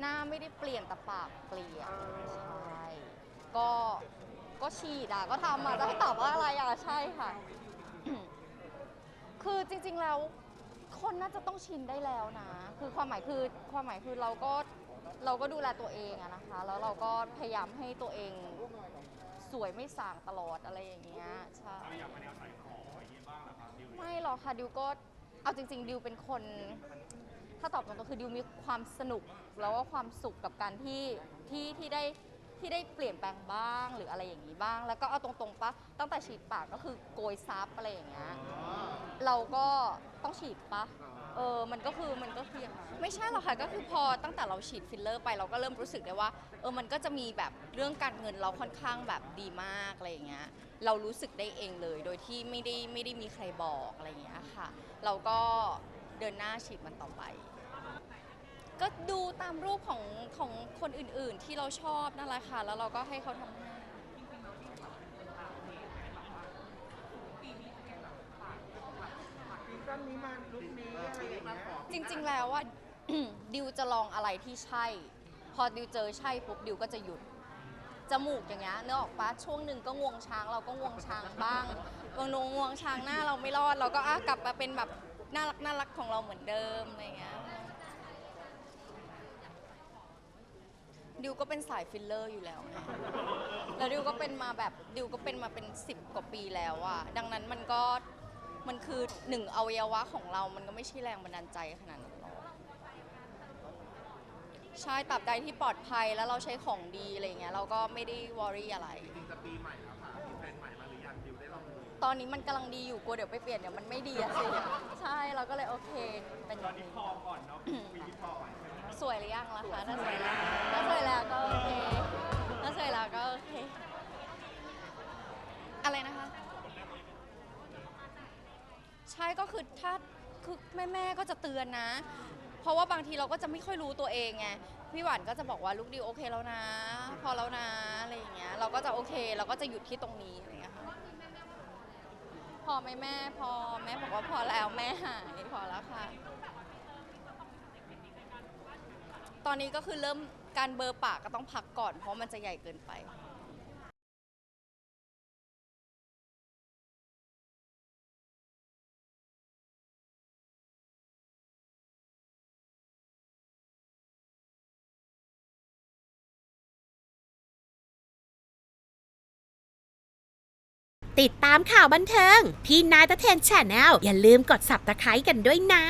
หน้าไม่ได้เปลี่ยนแต่ปากเปลี่ยนใช่ก็ก็ฉีดอะก็ทำอะจะให้ตอบว่าอะไรอะใช่ค่ะ คือจริงๆแล้วคนน่าจะต้องชินได้แล้วนะ คือความหมายคือความหมายคือเราก็เราก็ดูแลตัวเองอะนะคะ แล้วเราก็พยายามให้ตัวเองสวยไม่ส่างตลอดอะไรอย่างเงี้ยใช่ไม่หรอกค่ะดิวก็เอาจริง ๆ ดิวเป็นคน ถ้าตอบตรงๆคือดิวมีความสนุกแล้วก็ความสุขกับการที่ที่ที่ได้ที่ได้เปลี่ยนแปลงบ้างหรืออะไรอย่างนี้บ้าง แล้วก็เอาตรงๆปะตั้งแต่ฉีดปากก็คือโกยซับอะไรอย่างเงี้ยเราก็ต้องฉีดปะเออมันก็คือมันก็คือไม่ใช่หรอกค่ะก็คือพอตั้งแต่เราฉีดฟิลเลอร์ไปเราก็เริ่มรู้สึกได้ว่าเออมันก็จะมีแบบเรื่องการเงินเราค่อนข้างแบบดีมากอะไรอย่างเงี้ยเรารู้สึกได้เองเลย โดยที่ไม่ได้ไม่ได้มีใครบอกอะไรอย่างเงี้ยค่ะ เราก็ เดินหน้าฉีดมันต่อไป ก็ดูตามรูปของของคนอื่นๆที่เราชอบนั่นแหละค่ะแล้วเราก็ให้เขาทำให้ซีซั่นนี้มาลุคนี้อะไรอย่างเงี้ยจริง ๆ แล้วว่า ดิวจะลองอะไรที่ใช่ พอดิวเจอใช่ปุ๊บดิวก็จะหยุด จมูกอย่างเงี้ยเนื้อออกปะช่วงหนึ่งก็งวงช้างเราก็งวงช้างบ้างบางนงงวงช้างหน้าเราไม่รอด เราก็อะกลับมาเป็นแบบ น่ารักน่ารักของเราเหมือนเดิมอะไรเงี้ยดิวก็เป็นสายฟิลเลอร์อยู่แล้วไงแล้วดิวก็เป็นมาแบบดิวก็เป็นมาเป็น 10 กว่าปีแล้วอะดังนั้นมันก็มันคือหนึ่งอวัยวะของเรา มันก็ไม่ใช่แรงบันดาลใจขนาดนั้นหรอกใช่ตราบใดที่ปลอดภัยแล้วเราใช้ของดีอะไรเงี้ยเราก็ไม่ได้วอรี่อะไร จริงๆจะปีใหม่แล้วค่ะมีแฟนใหม่มาหรือยังดิวได้ลองดู ตอนนี้มันกำลังดีอยู่กลัวเดี๋ยวไปเปลี่ยนเดี๋ยวมันไม่ดีอะสิใช่เราก็เลยโอเค เป็นแบบนี้พอก่อนเนาะปีที่พอก่อนสวยหรือยังล่ะคะถ้าสวยแล้วถ้าสวยแล้วก็โอเคถ้าสวยแล้วก็โอเค อะไรนะคะ ใช่ก็คือถ้าคือแม่แม่ๆก็จะเตือนนะ เพราะว่าบางทีเราก็จะไม่ค่อยรู้ตัวเองไงพี่หวานก็จะบอกว่าลูกดิวโอเคแล้วนะ พอแล้วนะอะไรอย่างเงี้ยเราก็จะโอเคเราก็จะหยุดที่ตรงนี้อะไรอย่างเงี้ยค่ะพอ ไหมแม่พอแม่บอกว่าพอแล้วแม่หายพอแล้วค่ะ ตอนนี้ก็คือเริ่มการเบอร์ปากก็ต้องพักก่อนเพราะมันจะใหญ่เกินไป ติดตามข่าวบันเทิงที่นายตะเทนแชนแนลอย่าลืมกด subscribe กันด้วยนะ